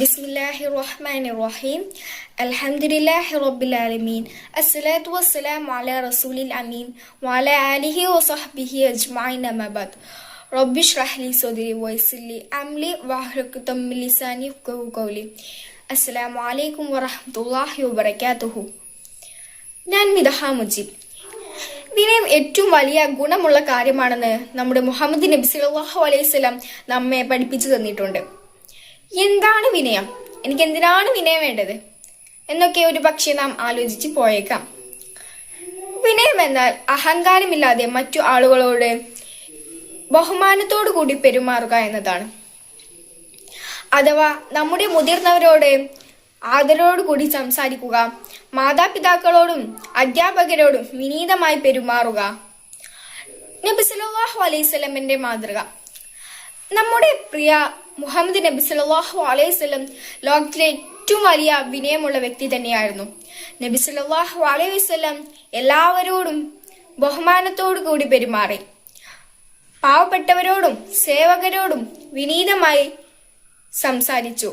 ബിസ്മില്ലാഹി റഹ്മാൻ റഹീം അൽഹംദുലില്ലാഹി റബ്ബിൽ ആലമീൻ അസ്സലാത്തു വസ്സലാം അല റസൂലിൽ അമീൻ. വഅല ആലിഹി വസഹ്ബിഹി അജ്മഈൻ അമബദ് റബ്ബിഷ് റഹ്ലി സദരി വയസ്സിലി അംലി വഹ്ലുക്തം ലിസാനി കൗലി അസ്സലാമു അലൈക്കും വറഹ്മത്തുള്ളാഹി വബറകാതുഹു. ഞാൻ മിദഹ മുജീബ്. വിനയം ഏറ്റവും വലിയ ഗുണമുള്ള കാര്യമാണെന്ന് നമ്മുടെ മുഹമ്മദ് നബി സല്ലല്ലാഹു അലൈഹി വസല്ലം നമ്മെ പഠിപ്പിച്ചു തന്നിട്ടുണ്ട്. എന്താണ് വിനയം? എനിക്ക് എന്തിനാണ് വിനയം വേണ്ടത്? എന്നൊക്കെ ഒരു പക്ഷേ നാം ആലോചിച്ച് പോയേക്കാം. വിനയം എന്നാൽ അഹങ്കാരമില്ലാതെ മറ്റു ആളുകളോട് ബഹുമാനത്തോടു കൂടി പെരുമാറുക എന്നതാണ്. അഥവാ നമ്മുടെ മുതിർന്നവരോട് ആദരവോടു കൂടി സംസാരിക്കുക മാതാപിതാക്കളോടും അധ്യാപകരോടും വിനീതമായി പെരുമാറുക. നബി സലാഹു അലൈഹി സ്വലമിന്റെ മാതൃക. നമ്മുടെ പ്രിയ മുഹമ്മദ് നബി സല്ലല്ലാഹു അലൈഹി വസല്ലം ലോകത്തിലെ ഏറ്റവും വലിയ വിനയമുള്ള വ്യക്തി തന്നെയായിരുന്നു. നബി സല്ലല്ലാഹു അലൈഹി വസല്ലം എല്ലാവരോടും ബഹുമാനത്തോടു കൂടി പെരുമാറി. പാവപ്പെട്ടവരോടും സേവകരോടും വിനീതമായി സംസാരിച്ചു.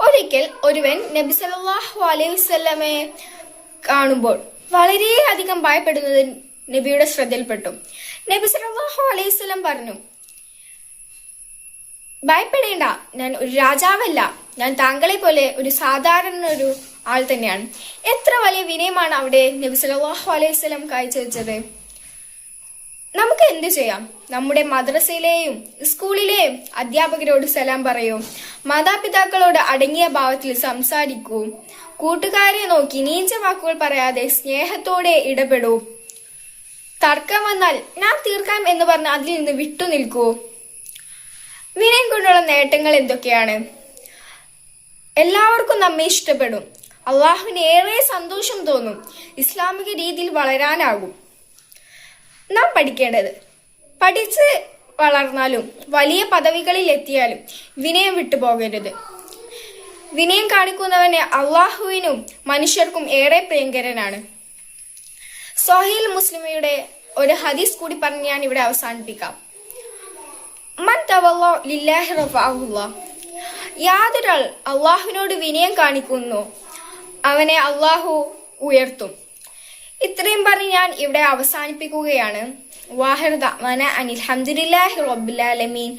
ഒരിക്കൽ ഒരുവൻ നബി സല്ലല്ലാഹു അലൈഹി വസ്ലമെ കാണുമ്പോൾ വളരെയധികം ഭയപ്പെടുന്നത് നബിയുടെ ശ്രദ്ധയിൽപ്പെട്ടു. നബി സല്ലല്ലാഹു അലൈഹി വസല്ലം പറഞ്ഞു ഭയപ്പെടേണ്ട. ഞാൻ ഒരു രാജാവല്ല. ഞാൻ താങ്കളെ പോലെ ഒരു സാധാരണ ഒരു ആൾ തന്നെയാണ്. എത്ര വലിയ വിനയമാണ് അവിടെ നബി സല്ലല്ലാഹു അലൈഹി വസല്ലം കാഴ്ചവെച്ചത്. നമുക്ക് എന്ത് ചെയ്യാം? നമ്മുടെ മദ്രസയിലെയും സ്കൂളിലെയും അധ്യാപകരോട് സലാം പറയൂ. മാതാപിതാക്കളോട് അടങ്ങിയ ഭാവത്തിൽ സംസാരിക്കൂ. കൂട്ടുകാരെ നോക്കി നീഞ്ച വാക്കുകൾ പറയാതെ സ്നേഹത്തോടെ ഇടപെടൂ. തർക്കം വന്നാൽ ഞാൻ തീർക്കാം എന്ന് പറഞ്ഞ് അതിൽ നിന്ന് വിട്ടു നിൽക്കൂ വിനയം കൊണ്ടുള്ള നേട്ടങ്ങൾ എന്തൊക്കെയാണ്? എല്ലാവർക്കും നമ്മെ ഇഷ്ടപ്പെടും. അള്ളാഹുവിന് ഏറെ സന്തോഷം തോന്നും ഇസ്ലാമിക രീതിയിൽ വളരാനാകും. നാം പഠിക്കേണ്ടത്. പഠിച്ച് വളർന്നാലും വലിയ പദവികളിൽ എത്തിയാലും വിനയം വിട്ടുപോകരുത് വിനയം കാണിക്കുന്നവന് അള്ളാഹുവിനും മനുഷ്യർക്കും ഏറെ പ്രിയങ്കരനാണ്. സൊഹീൽ മുസ്ലിമയുടെ ഒരു ഹദീസ് കൂടി പറഞ്ഞ് ഞാൻ ഇവിടെ അവസാനിപ്പിക്കാം. യാതൊരാൾ അള്ളാഹുവിനോട് വിനയം കാണിക്കുന്നു അവനെ അള്ളാഹു ഉയർത്തും. ഇത്രയും പറഞ്ഞ് ഞാൻ ഇവിടെ അവസാനിപ്പിക്കുകയാണ്. വാഹിർ ദഅ്വാന അനിൽ അസ്സലാമലൈക്കും റബ്ബിൽ ആലമീൻ.